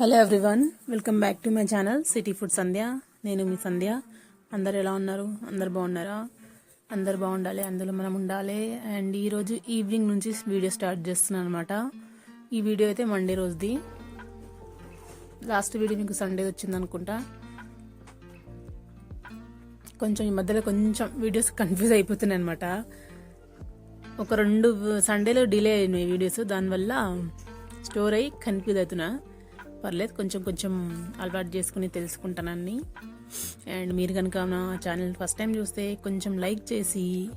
Hello everyone welcome back to my channel city food Sandhya నేను మీ సంధ్య అందరు ఎలా ఉన్నారు? అందరు బాగున్నారా? అందరు బాగుండాలి అందులో మనం ఉండాలి. అండ్ ఈరోజు ఈవినింగ్ నుంచి వీడియో స్టార్ట్ చేస్తున్నాను అనమాట ఈ వీడియో అయితే మండే రోజుది. లాస్ట్ వీడియో మీకు సండే వచ్చింది అనుకుంటా. కొంచెం ఈ మధ్యలో కొంచెం వీడియోస్ కన్ఫ్యూజ్ అయిపోతున్నాయి అనమాట ఒక రెండు సండేలో డిలే అయినాయి వీడియోస్ దానివల్ల స్టోర్ అయ్యి కన్ఫ్యూజ్ అవుతున్నా. పర్లేదు కొంచెం కొంచెం అలవాటు చేసుకుని తెలుసుకుంటానని అండ్ మీరు కనుక నా ఛానల్ ఫస్ట్ టైం చూస్తే కొంచెం లైక్ చేసి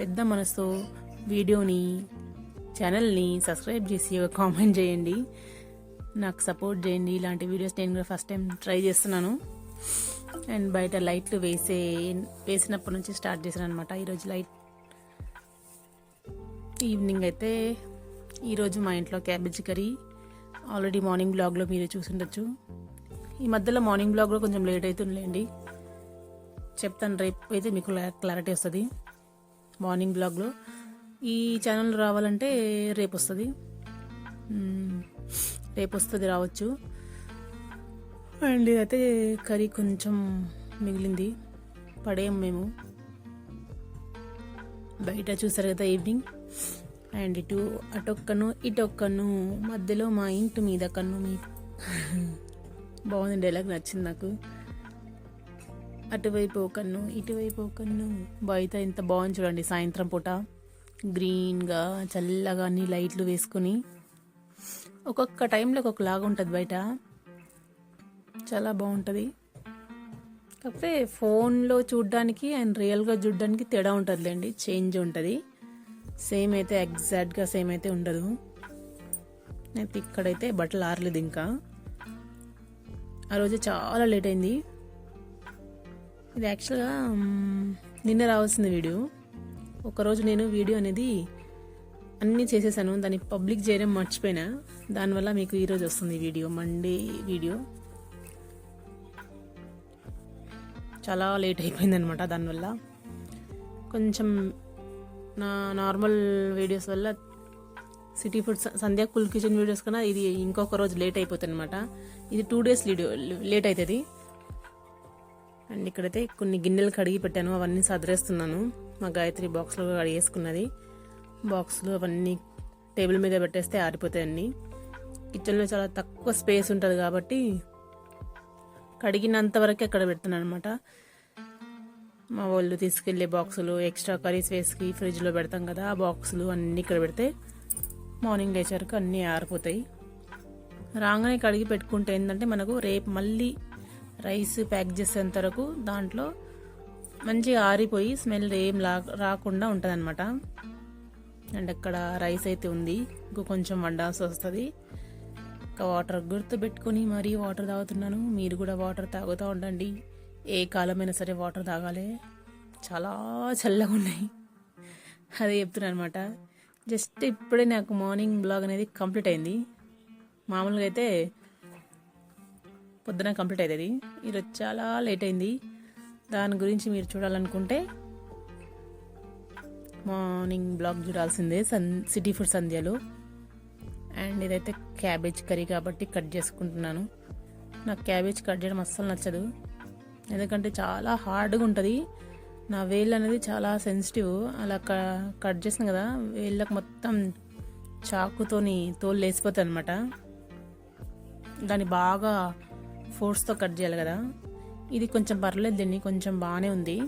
పెద్ద మనసుతో వీడియోని ఛానల్ని సబ్స్క్రైబ్ చేసి ఒక కామెంట్ చేయండి. నాకు సపోర్ట్ చేయండి. ఇలాంటి వీడియోస్ నేను కూడా ఫస్ట్ టైం ట్రై చేస్తున్నాను. అండ్ బయట లైట్లు వేసే వేసినప్పటి నుంచి స్టార్ట్ చేశాను అనమాట ఈరోజు లైట్ ఈవినింగ్ అయితే ఈరోజు మా ఇంట్లో క్యాబేజీ కర్రీ ఆల్రెడీ మార్నింగ్ బ్లాగ్లో మీరు చూసిండొచ్చు. ఈ మధ్యలో మార్నింగ్ బ్లాగ్లో కొంచెం లేట్ అవుతుందిలేండి చెప్తాను రేపు అయితే మీకు క్లారిటీ వస్తుంది. మార్నింగ్ బ్లాగ్లో. ఈ ఛానల్ రావాలంటే రేపు వస్తుంది. రేపు వస్తుంది రావచ్చు. అండ్ ఇదైతే కర్రీ కొంచెం మిగిలింది. పడేయం మేము. బయట చూసారు కదా ఈవినింగ్. అండ్ ఇటు అటొక్కను ఇటొక్కను మధ్యలో మా ఇంటి మీద కన్ను మీ బాగుంది డైలాగ్ నచ్చింది నాకు. అటువైపు కన్ను ఇటువైపు కన్ను. బయట ఇంత బాగుంది చూడండి సాయంత్రం పూట. గ్రీన్గా చల్లగా అన్ని లైట్లు వేసుకుని. ఒక్కొక్క టైంలో ఒక్కొక్కలాగా ఉంటుంది బయట. చాలా బాగుంటుంది. కాకపోతే ఫోన్లో చూడడానికి అండ్ రియల్గా చూడడానికి తేడా ఉంటుందిలేండి. చేంజ్ ఉంటుంది. సేమ్ అయితే ఎగ్జాక్ట్గా సేమ్ అయితే ఉండదు. అయితే ఇక్కడైతే బట్టలు ఆరలేదు ఇంకా. ఆ రోజు చాలా లేట్ అయింది. ఇది యాక్చువల్గా నిన్న రావాల్సింది వీడియో ఒకరోజు నేను వీడియో అనేది అన్నీ చేసేసాను. దాన్ని పబ్లిక్ చేయడం మర్చిపోయినా. దానివల్ల మీకు ఈరోజు వస్తుంది వీడియో మండే వీడియో చాలా లేట్ అయిపోయింది అనమాట దానివల్ల. కొంచెం నా నార్మల్ వీడియోస్ వల్ల సిటీ ఫుడ్ సంధ్యా కుల్ కిచెన్ వీడియోస్ కన్నా ఇది ఇంకొక రోజు లేట్ అయిపోతుంది అనమాట ఇది టూ డేస్ వీడియో లేట్ అవుతుంది అండ్ ఇక్కడైతే కొన్ని గిన్నెలు కడిగి పెట్టాను అవన్నీ సదరేస్తున్నాను. మా గాయత్రి బాక్స్లో కడిగేసుకున్నది. బాక్స్లు అవన్నీ టేబుల్ మీద పెట్టేస్తే ఆరిపోతాయి అన్నీ. కిచెన్లో చాలా తక్కువ స్పేస్ ఉంటుంది కాబట్టి కడిగినంత వరకే అక్కడ పెడుతున్నాను అనమాట మా వాళ్ళు తీసుకెళ్ళే బాక్సులు ఎక్స్ట్రా కర్రీస్ వేసి ఫ్రిడ్జ్లో పెడతాం కదా ఆ బాక్సులు అన్నీ ఇక్కడ పెడితే మార్నింగ్ లేచారుకు అన్నీ ఆరిపోతాయి. రాగానే కడిగి పెట్టుకుంటే ఏంటంటే మనకు రేపు మళ్ళీ రైస్ ప్యాక్ చేసేంత వరకు దాంట్లో మంచిగా ఆరిపోయి స్మెల్ ఏం లా రాకుండా ఉంటుంది అనమాట అండ్ అక్కడ రైస్ అయితే ఉంది ఇంకో కొంచెం వండాల్సి వస్తుంది. ఇంకా వాటర్ గుర్తు పెట్టుకొని మరీ వాటర్ తాగుతున్నాను మీరు కూడా వాటర్ తాగుతూ ఉండండి. ఏ కాలమైనా సరే వాటర్ తాగాలి. చాలా చల్లగా ఉన్నాయి. అదే చెప్తున్నాను అనమాట జస్ట్ ఇప్పుడే నాకు మార్నింగ్ బ్లాగ్ అనేది కంప్లీట్ అయింది. మామూలుగా అయితే పొద్దున కంప్లీట్ అవుతుంది ఈరోజు చాలా లేట్ అయింది. దాని గురించి మీరు చూడాలనుకుంటే మార్నింగ్ బ్లాగ్ చూడాల్సిందే. సన్ సిటీ ఫుడ్ సంధ్యలో. అండ్ ఇదైతే క్యాబేజ్ కర్రీ కాబట్టి కట్ చేసుకుంటున్నాను. నాకు క్యాబేజ్ కట్ చేయడం అస్సలు నచ్చదు. ఎందుకంటే చాలా హార్డ్గా ఉంటుంది. నా వేళ్ళు అనేది చాలా సెన్సిటివ్ అలా క- కట్ చేసిన కదా వేళ్ళకు మొత్తం చాకుతోని తోలు లేసిపోతాయి అనమాట దాన్ని బాగా ఫోర్స్తో కట్ చేయాలి కదా. ఇది కొంచెం పర్లేదు దీన్ని కొంచెం బాగానే ఉంది.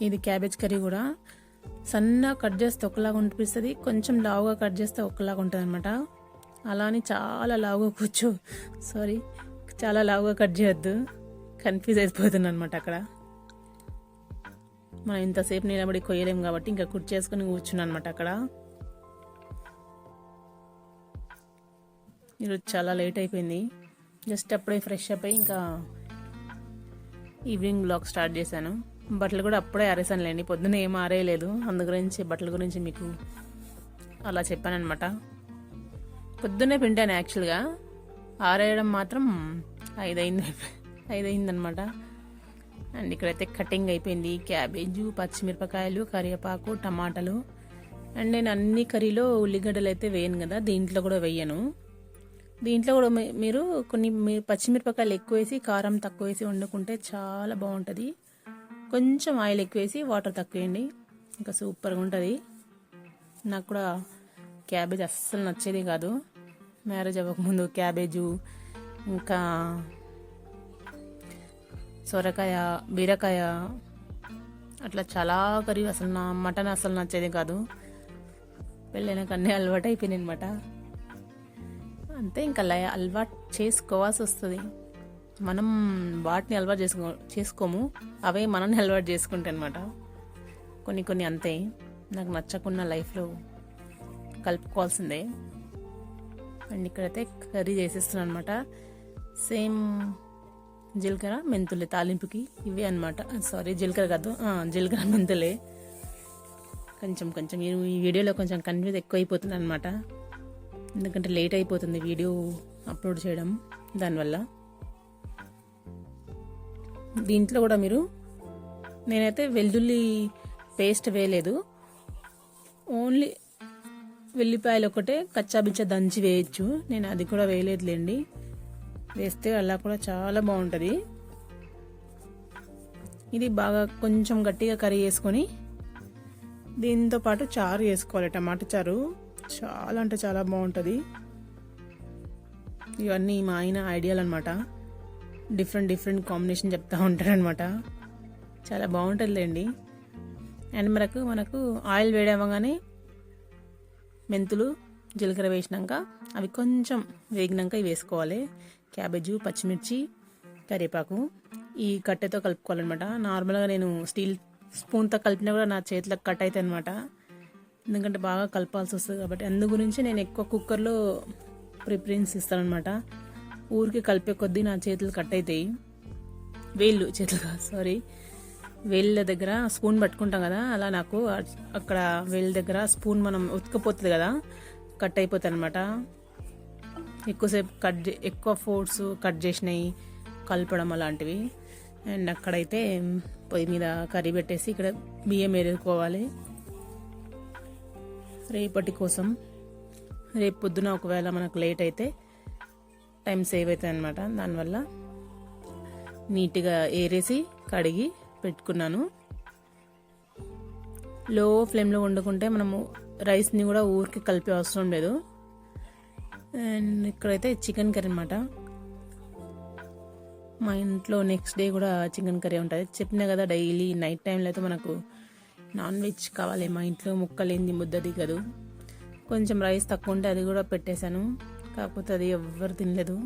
ఇది క్యాబేజ్ కర్రీ కూడా. సన్నగా కట్ చేస్తే ఒకలాగా అనిపిస్తుంది కొంచెం లావుగా కట్ చేస్తే ఒకలాగా ఉంటుంది అనమాట అలా అని చాలా లావుగా కూర్చో. సారీ చాలా లావుగా కట్ చేయొద్దు. కన్ఫ్యూజ్ అయిపోతుంది అనమాట అక్కడ. మనం ఇంతసేపు నిలబడి కొయ్యలేం కాబట్టి ఇంకా కుట్ చేసుకుని కూర్చున్నాను అనమాట అక్కడ. ఈరోజు చాలా లేట్ అయిపోయింది. జస్ట్ అప్పుడే ఫ్రెష్ అప్ అయ్యి ఇంకా ఈవినింగ్ బ్లాగ్ స్టార్ట్ చేశాను. బట్టలు కూడా అప్పుడే ఆరేసానులేండి. పొద్దున్న ఏం ఆరేయలేదు. అందు గురించి బట్టల గురించి మీకు అలా చెప్పానమాట పొద్దున్నే పిండాను యాక్చువల్గా. ఆరేయడం మాత్రం ఐదైంది ఐదైందనమాట అండ్ ఇక్కడైతే కటింగ్ అయిపోయింది. క్యాబేజు పచ్చిమిరపకాయలు కరివేపాకు టమాటాలు. అండ్ నేను అన్ని కర్రీలో ఉల్లిగడ్డలు అయితే వేయను కదా దీంట్లో కూడా వేయను. దీంట్లో కూడా మీ- మీరు కొన్ని పచ్చిమిరపకాయలు ఎక్కువ వేసి కారం తక్కువ వేసి వండుకుంటే చాలా బాగుంటుంది. కొంచెం ఆయిల్ ఎక్కువ వేసి వాటర్ తక్కువ వేయండి. ఇంకా సూపర్గా ఉంటుంది. నాకు కూడా క్యాబేజ్ అస్సలు నచ్చేది కాదు. మ్యారేజ్ అవ్వకముందు క్యాబేజు ఇంకా సొరకాయ బీరకాయ అట్లా చాలా కర్రీ. అసలు నా మటన్ అసలు నచ్చేది కాదు. పెళ్ళైనాక అన్నీ అలవాటు అయిపోయినాయి అనమాట అంతే ఇంకా లయ- అలవాటు చేసుకోవాల్సి వస్తుంది. మనం వాటిని అలవాటు చేసుకో చేసుకోము. అవే మనల్ని అలవాటు చేసుకుంటాయి అనమాట కొన్ని కొన్ని అంతే. నాకు నచ్చకున్న లైఫ్లో కలుపుకోవాల్సిందే. అండ్ ఇక్కడైతే కర్రీ చేసేస్తున్నాను అనమాట సేమ్ జీలకర్ర మెంతులే తాలింపుకి ఇవే అనమాట సారీ జీలకర్ర కాదు జీలకర్ర మెంతులే. కొంచెం కొంచెం నేను ఈ వీడియోలో కొంచెం కన్ఫ్యూజ్ ఎక్కువ అయిపోతుంది అనమాట ఎందుకంటే లేట్ అయిపోతుంది వీడియో అప్లోడ్ చేయడం దానివల్ల. దీంట్లో కూడా మీరు నేనైతే వెల్లుల్లి పేస్ట్ వేయలేదు. ఓన్లీ వెల్లిపాయలు ఒకటే కచ్చాబిచ్చ దంచి వేయచ్చు. నేను అది కూడా వేయలేదులేండి. వేస్తే అలా కూడా చాలా బాగుంటుంది. ఇది బాగా కొంచెం గట్టిగా కర్రీ చేసుకొని దీంతో పాటు చారు వేసుకోవాలి టమాటా చారు చాలా అంటే చాలా బాగుంటుంది. ఇవన్నీ మా ఆయన ఐడియాలు అనమాట డిఫరెంట్ డిఫరెంట్ కాంబినేషన్ చెప్తా ఉంటారనమాట చాలా బాగుంటుందిలేండి. అండ్ మనకు మనకు ఆయిల్ వేడవగానే మెంతులు జీలకర్ర వేసినాక అవి కొంచెం వేగినాక ఇవి వేసుకోవాలి. క్యాబేజు పచ్చిమిర్చి కరివేపాకు ఈ కట్టెతో కలుపుకోవాలన్నమాట. నార్మల్గా నేను స్టీల్ స్పూన్తో కలిపినా కూడా నా చేతులకు కట్ అవుతాయి అనమాట ఎందుకంటే బాగా కలపాల్సి వస్తుంది కాబట్టి. అందు గురించి నేను ఎక్కువ కుక్కర్లో ప్రిఫరెన్స్ ఇస్తానమాట ఊరికి కలిపే కొద్దీ నా చేతులు కట్ అవుతాయి. వేళ్ళు చేతులు కాదు సారీ వేళ్ళ దగ్గర స్పూన్ పట్టుకుంటాం కదా అలా నాకు అక్కడ వేళ్ళ దగ్గర స్పూన్ మనం ఉతకపోతుంది కదా కట్ అయిపోతుంది అనమాట ఎక్కువసేపు కట్ చే- ఎక్కువ ఫోర్స్ కట్ చేసినాయి కలపడం అలాంటివి. అండ్ అక్కడైతే పొయ్యి మీద కర్రీ పెట్టేసి ఇక్కడ బియ్యం ఎరుకోవాలి రేపటి కోసం రేపు పొద్దున ఒకవేళ మనకు లేట్ అయితే టైం సేవ్ అవుతుంది అనమాట దానివల్ల నీట్గా ఏరేసి కడిగి పెట్టుకున్నాను. లో ఫ్లేమ్లో వండుకుంటే మనము రైస్ని కూడా ఊరికి కలిపే అవసరం లేదు. అండ్ ఇక్కడైతే చికెన్ కర్రీ అనమాట మా ఇంట్లో నెక్స్ట్ డే కూడా చికెన్ కర్రీ ఉంటుంది. చెప్పినా కదా డైలీ నైట్ టైంలో అయితే మనకు నాన్ వెజ్ కావాలి. మా ఇంట్లో ముక్కలేంది ముద్ద దిగదు. కొంచెం రైస్ తక్కువ ఉంటే అది కూడా పెట్టేశాను. కాకపోతే అది ఎవ్వరు తినలేదు.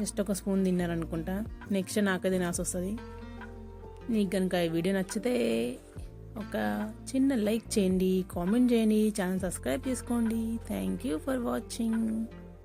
జస్ట్ ఒక స్పూన్ తిన్నారనుకుంటా. నెక్స్ట్ నాకే తినాల్సి వస్తుంది. మీకు కనుక ఈ వీడియో నచ్చితే ఒక చిన్న లైక్ చేయండి కామెంట్ చేయండి ఛానల్ సబ్స్క్రైబ్ చేసుకోండి. Thank you for watching